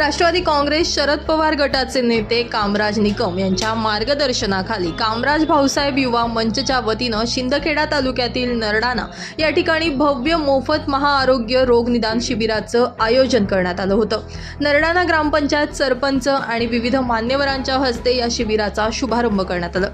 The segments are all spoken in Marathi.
राष्ट्रवादी काँग्रेस शरद पवार गटाचे नेते कामराज निकम यांच्या मार्गदर्शनाखाली कामराज भाऊसाहेब युवा मंचच्या वतीनं शिंदखेडा तालुक्यातील नरडाणा या ठिकाणी भव्य मोफत महाआरोग्य रोगनिदान शिबिराचं आयोजन करण्यात आलं होतं. नरडाणा ग्रामपंचायत सरपंच आणि विविध मान्यवरांच्या हस्ते या शिबिराचा शुभारंभ करण्यात आला.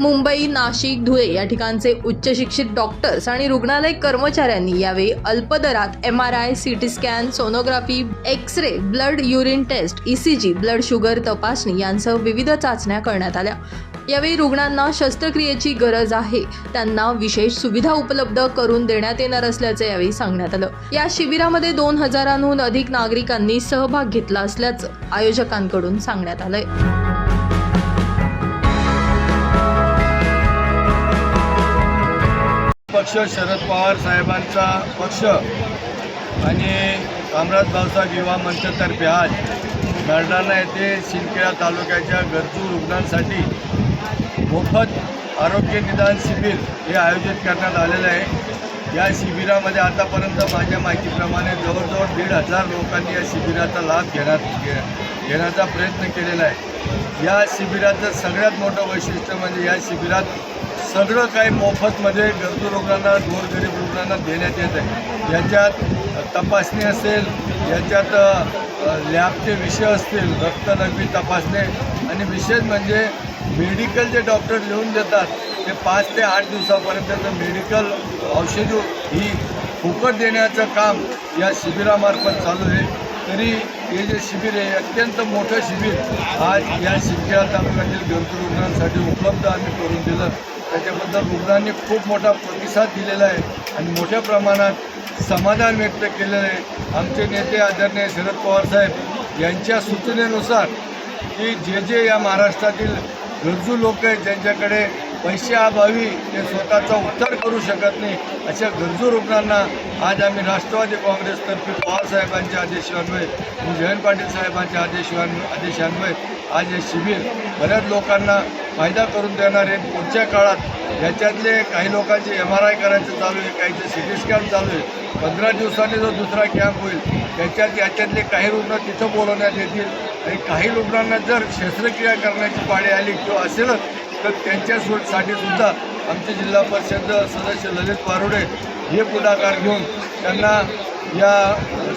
मुंबई नाशिक धुळे या ठिकाणचे उच्च शिक्षित डॉक्टर्स आणि रुग्णालय कर्मचाऱ्यांनी यावेळी अल्पदरात M R I C T scan sonography X ray blood urine test E C G blood sugar तपासणी यांसह विविध चाचण्या करण्यात आल्या. यावेळी रुग्णांना शस्त्रक्रियेची गरज आहे. त्यांना विशेष सुविधा उपलब्ध करून देण्यात येणार असल्याचं यावेळी सांगण्यात आलं. या शिबिरामध्ये दोन हजारांहून अधिक नागरिकांनी सहभाग घेतला असल्याचं आयोजकांकडून सांगण्यात आलंय. पक्ष शरद पवार साहेबांचा पक्ष आणि कामराज भावसाहेब युवा मंचतर्फे आज नरडाणा येथे शिंदखेडा तालुक्याच्या गरजू रुग्णांसाठी मोफत आरोग्य निदान शिबिर हे आयोजित करण्यात आलेलं आहे. या शिबिरामध्ये आतापर्यंत माझ्या माहितीप्रमाणे जवळजवळ दीड हजार लोकांनी या शिबिराचा लाभ घेण्यात घे घेण्याचा प्रयत्न केलेला आहे. या शिबिराचं सगळ्यात मोठं वैशिष्ट्य म्हणजे या शिबिरात सगळं काही मोफतमध्ये गरजू रुग्णांना गोरगरीब रुग्णांना देण्यात येत आहे. याच्यात तपासणी असेल याच्यात लॅबचे विषय असतील रक्तनगवी तपासणे. आणि विशेष म्हणजे मेडिकल जे डॉक्टर लिहून देतात ते पाच ते आठ दिवसापर्यंत मेडिकल औषध ही फुकट देण्याचं काम या शिबिरामार्फत चालू आहे. तरी हे जे शिबिर आहे अत्यंत मोठं शिबिर आज या शिबिरा तालुक्यातील म्हणजे गरजू रुग्णांसाठी उपलब्ध आम्ही करून दिलं. त्याच्याबद्दल रुग्णांनी खूप मोठा प्रतिसाद दिलेला आहे. आणि मोठ्या प्रमाणात समाधान व्यक्त केलेलं आहे. आमचे नेते आदरणीय शरद पवार साहेब यांच्या सूचनेनुसार की जे जे या महाराष्ट्रातील गरजू लोक आहेत ज्यांच्याकडे पैशाअभावी ते स्वतःचा उद्धार करू शकत नाही अशा गरजू रुग्णांना आज आम्ही राष्ट्रवादी काँग्रेसतर्फे पवारसाहेबांच्या आदेशान्वये जयंत पाटील साहेबांच्या आदेशान्वये आदेशान्वये आज हे शिबिर बऱ्याच लोकांना फायदा करून देणार आहे. पुढच्या काळात याच्यातले काही लोकांचे एम आर आय करायचं चालू आहे काहीचे सी टी स्कॅन चालू आहे. पंधरा दिवसांनी जो दुसरा कॅम्प होईल त्याच्यात याच्यातले काही रुग्ण तिथं बोलवण्यात येतील. आणि काही रुग्णांना जर शस्त्रक्रिया करण्याची पाळी आली किंवा असेलच तर त्यांच्यासाठी सुद्धा आमचे जिल्हा परिषद सदस्य ललित पारोडे हे पुढाकार घेऊन त्यांना या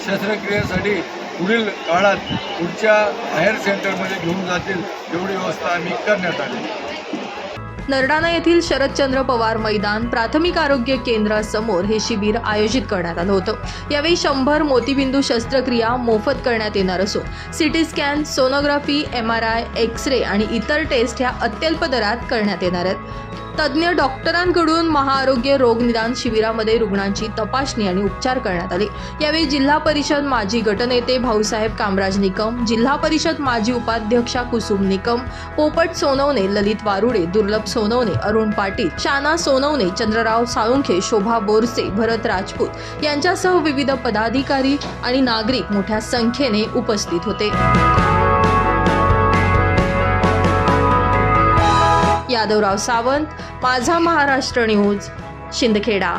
शस्त्रक्रियेसाठी पुढील काळात पुढच्या हायर सेंटरमध्ये घेऊन जातील एवढी व्यवस्था आम्ही करण्यात आली. नरडाणा येथील शरदचंद्र पवार मैदान प्राथमिक आरोग्य केंद्रासमोर हे शिबिर आयोजित करण्यात आलं होतं. यावेळी शंभर मोतीबिंदू शस्त्रक्रिया मोफत करण्यात येणार असून CT scan sonography M R I X ray आणि इतर टेस्ट ह्या अत्यल्प दरात करण्यात येणार आहेत. तज्ज्ञ डॉक्टरांकडून महाआरोग्य रोग निदान शिबिरामध्ये रुग्णांची तपासणी आणि उपचार करण्यात आले. यावेळी जिल्हा परिषद माजी गटनेते भाऊसाहेब कामराज निकम जिल्हा परिषद माजी उपाध्यक्षा कुसुम निकम पोपट सोनवणे ललित वारुडे दुर्लभ सोनवणे अरुण पाटील शाना सोनवणे चंद्रराव साळुंखे शोभा बोरसे भरत राजपूत यांच्यासह विविध पदाधिकारी आणि नागरिक मोठ्या संख्येने उपस्थित होते. यादवराव सावंत माझा महाराष्ट्र न्यूज शिंदखेडा.